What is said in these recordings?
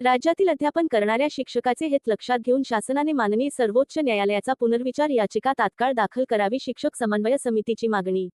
राज्यातील अध्यापन करणाऱ्या शिक्षकाचे हित लक्षात घेऊन शासनाने माननीय सर्वोच्च न्यायालयाचा पुनर्विचार याचिका तात्काळ दाखल करावी शिक्षक समन्वय समितीची मागणी.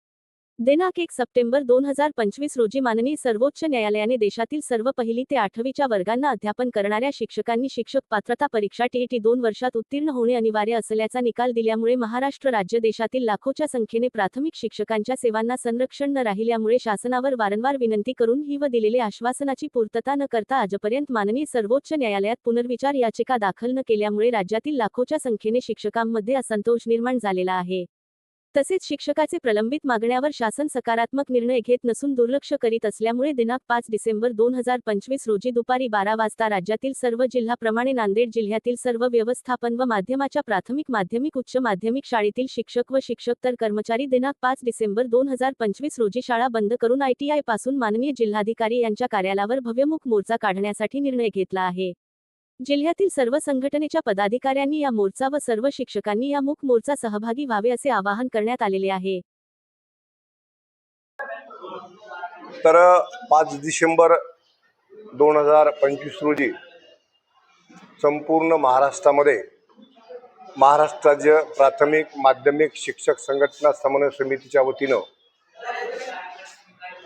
दिनांक एक सप्टेंबर दोन हजार पंचवीस रोजी माननीय सर्वोच्च न्यायालयाने देशातील सर्व पहिली ते आठवीच्या वर्गांना अध्यापन करणाऱ्या शिक्षकांनी शिक्षक पात्रता परीक्षा टीईटी दोन वर्षात उत्तीर्ण होणे अनिवार्य असल्याचा निकाल दिल्यामुळे महाराष्ट्र राज्य देशातील लाखोच्या संख्येने प्राथमिक शिक्षकांच्या सेवांना संरक्षण न राहिल्यामुळे शासनावर वारंवार विनंती करून ही व दिलेले आश्वासनाची पूर्तता न करता आजपर्यंत माननीय सर्वोच्च न्यायालयात पुनर्विचार याचिका दाखल न केल्यामुळे राज्यातील लाखोच्या संख्येने शिक्षकांमध्ये असंतोष निर्माण झालेला आहे. तसेच शिक्षकाचे प्रलंबित मागण्यावर शासन सकारात्मक निर्णय घेत नसून दुर्लक्ष करीत असल्यामुळे दिनांक पाच डिसेंबर दोन हजार पंचवीस रोजी दुपारी बारा वाजता राज्यातील सर्व जिल्हाप्रमाणे नांदेड जिल्ह्यातील सर्व व्यवस्थापन व माध्यमाच्या प्राथमिक माध्यमिक उच्च माध्यमिक शाळेतील शिक्षक व शिक्षक तर कर्मचारी दिनांक पाच डिसेंबर दोन हजार पंचवीस रोजी शाळा बंद करून आयटीआयपासून माननीय जिल्हाधिकारी यांच्या कार्यालयावर भव्यमुख मोर्चा काढण्यासाठी निर्णय घेतला आहे. जिल्ह्यातील सर्व संघटनेच्या पदाधिकाऱ्यांनी या मोर्चा व सर्व शिक्षकांनी या मूक मोर्चा सहभागी व्हावे असे आवाहन करण्यात आलेले आहे. तर पाच डिसेंबर दोन हजार पंचवीस रोजी संपूर्ण महाराष्ट्रामध्ये महाराष्ट्र राज्य प्राथमिक माध्यमिक शिक्षक संघटना समन्वय समितीच्या वतीनं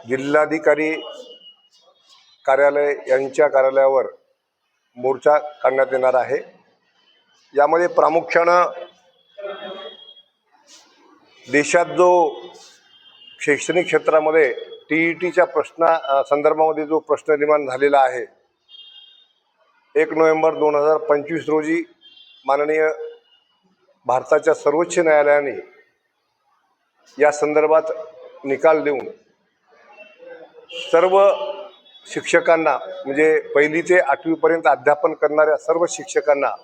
जिल्हाधिकारी कार्यालय यांच्या कार्यालयावर मोर्चा काढण्यात येणार आहे. यामध्ये प्रामुख्यानं देशात जो शैक्षणिक क्षेत्रामध्ये टी ई टीच्या प्रश्ना संदर्भामध्ये जो प्रश्न निर्माण झालेला आहे एक नोव्हेंबर दोन हजार पंचवीस रोजी माननीय भारताच्या सर्वोच्च न्यायालयाने या संदर्भात निकाल देऊन सर्व शिक्षकांना म्हणजे पहिली ते आठवीपर्यंत अध्यापन करणाऱ्या सर्व शिक्षकांना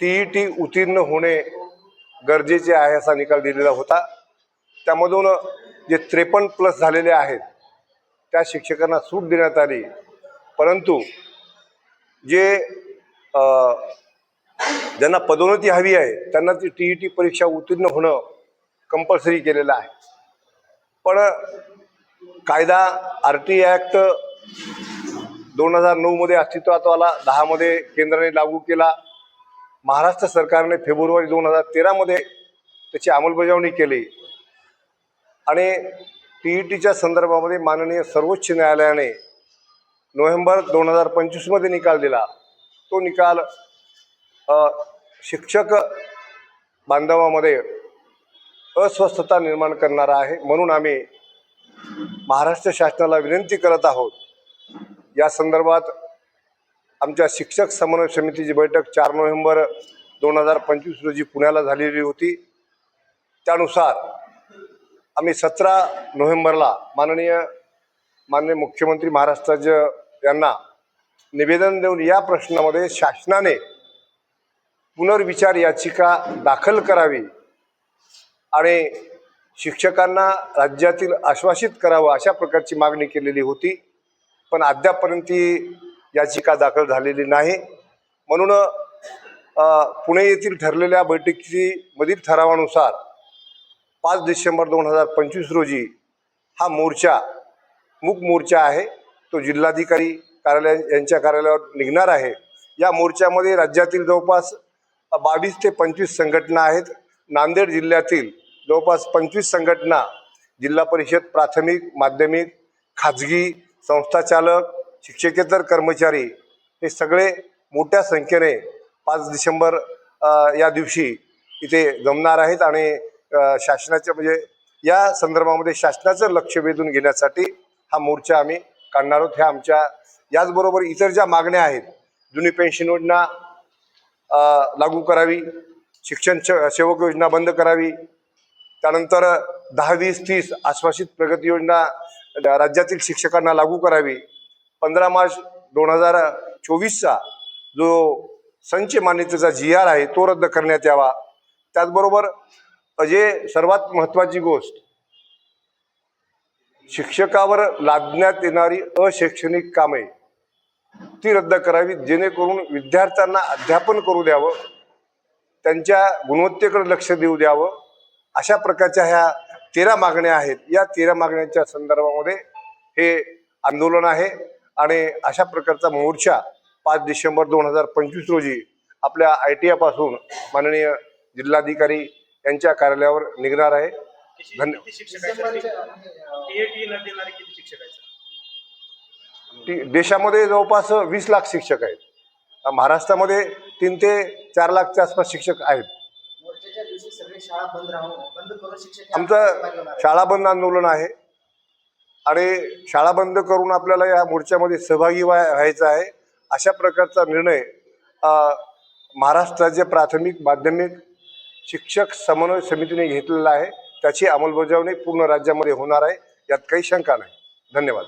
टी ई टी उत्तीर्ण होणे गरजेचे आहे असा निकाल दिलेला होता. त्यामधून जे त्रेपन्न प्लस झालेले आहेत त्या शिक्षकांना सूट देण्यात आली. परंतु जे ज्यांना पदोन्नती हवी आहे त्यांना ती टी ई टी परीक्षा उत्तीर्ण होणं कंपल्सरी केलेलं आहे. पण कायदा आर टी ॲक्ट दोन हजार नऊमध्ये अस्तित्वात आला दहामध्ये केंद्राने लागू केला. महाराष्ट्र सरकारने फेब्रुवारी दोन हजार तेरामध्ये त्याची अंमलबजावणी केली. आणि टी ई टीच्या संदर्भामध्ये माननीय सर्वोच्च न्यायालयाने नोव्हेंबर दोन हजार पंचवीसमध्ये निकाल दिला. तो निकाल शिक्षक बांधवामध्ये अस्वस्थता निर्माण करणारा आहे म्हणून आम्ही महाराष्ट्र शासनाला विनंती करत आहोत. या संदर्भात आमच्या शिक्षक समन्वय समितीची बैठक चार नोव्हेंबर दोन हजार पंचवीस रोजी पुण्याला झालेली होती. त्यानुसार आम्ही सतरा नोव्हेंबरला माननीय माननीय मुख्यमंत्री महाराष्ट्राचे यांना निवेदन देऊन या प्रश्नामध्ये शासनाने पुनर्विचार याचिका दाखल करावी आणि शिक्षकांना राज्यातील आश्वासित करावं अशा प्रकारची मागणी केलेली होती. पण अद्यापपर्यंत ती याचिका दाखल झालेली नाही. म्हणून पुणे येथील ठरलेल्या बैठकीची मधील ठरावानुसार पाच डिसेंबर दोन हजार पंचवीस रोजी हा मोर्चा मूक मोर्चा आहे. तो जिल्हाधिकारी कार्यालय यांच्या कार्यालयावर निघणार आहे. या मोर्चामध्ये राज्यातील जवळपास बावीस ते पंचवीस संघटना आहेत. नांदेड जिल्ह्यातील जवळपास पंचवीस संघटना जिल्हा परिषद प्राथमिक माध्यमिक खाजगी संस्थाचालक शिक्षकेतर कर्मचारी हे सगळे मोठ्या संख्येने पाच डिसेंबर या दिवशी इथे जमणार आहेत आणि शासनाच्या म्हणजे या संदर्भामध्ये शासनाचं लक्ष वेधून घेण्यासाठी हा मोर्चा आम्ही काढणार आहोत. ह्या आमच्या याचबरोबर इतर ज्या मागण्या आहेत जुनी पेन्शन योजना लागू करावी शिक्षण सेवक योजना बंद करावी त्यानंतर दहा वीस तीस आश्वासित प्रगती योजना राज्यातील शिक्षकांना लागू करावी. पंधरा मार्च दोन हजार चोवीसचा जो संच मान्यतेचा जी आर आहे तो रद्द करण्यात यावा. त्याचबरोबर जे सर्वात महत्त्वाची गोष्ट शिक्षकावर लादण्यात येणारी अशैक्षणिक कामे ती रद्द करावी जेणेकरून विद्यार्थ्यांना अध्यापन करू द्यावं त्यांच्या गुणवत्तेकडे लक्ष देऊ द्यावं अशा प्रकारच्या ह्या तेरा मागण्या आहेत. या तेरा मागण्यांच्या संदर्भामध्ये हे आंदोलन आहे आणि अशा प्रकारचा मोर्चा पाच डिसेंबर दोन हजार पंचवीस रोजी आपल्या आय टी पासून माननीय जिल्हाधिकारी यांच्या कार्यालयावर निघणार आहे. किती धन्य- किती शिक्षकांसाठी टीएटी न देणारे किती शिक्षक आहेत? ती देशामध्ये जवळपास वीस लाख शिक्षक आहेत. महाराष्ट्रामध्ये तीन ते चार लाखच्या आसपास शिक्षक आहेत मोर्चाच्या दिवशी सगळे शाळा बंद राहून बंद करून शिक्षक आमचं शाळा बंद आंदोलन आहे. आणि शाळा बंद करून आपल्याला या मोर्चामध्ये सहभागी व्हाय- व्हायचं आहे. अशा प्रकारचा निर्णय महाराष्ट्राचे महाराष्ट्र राज्य प्राथमिक माध्यमिक शिक्षक समन्वय समितीने घेतलेला आहे. त्याची अंमलबजावणी पूर्ण राज्यामध्ये होणार आहे. यात काही शंका नाही. धन्यवाद.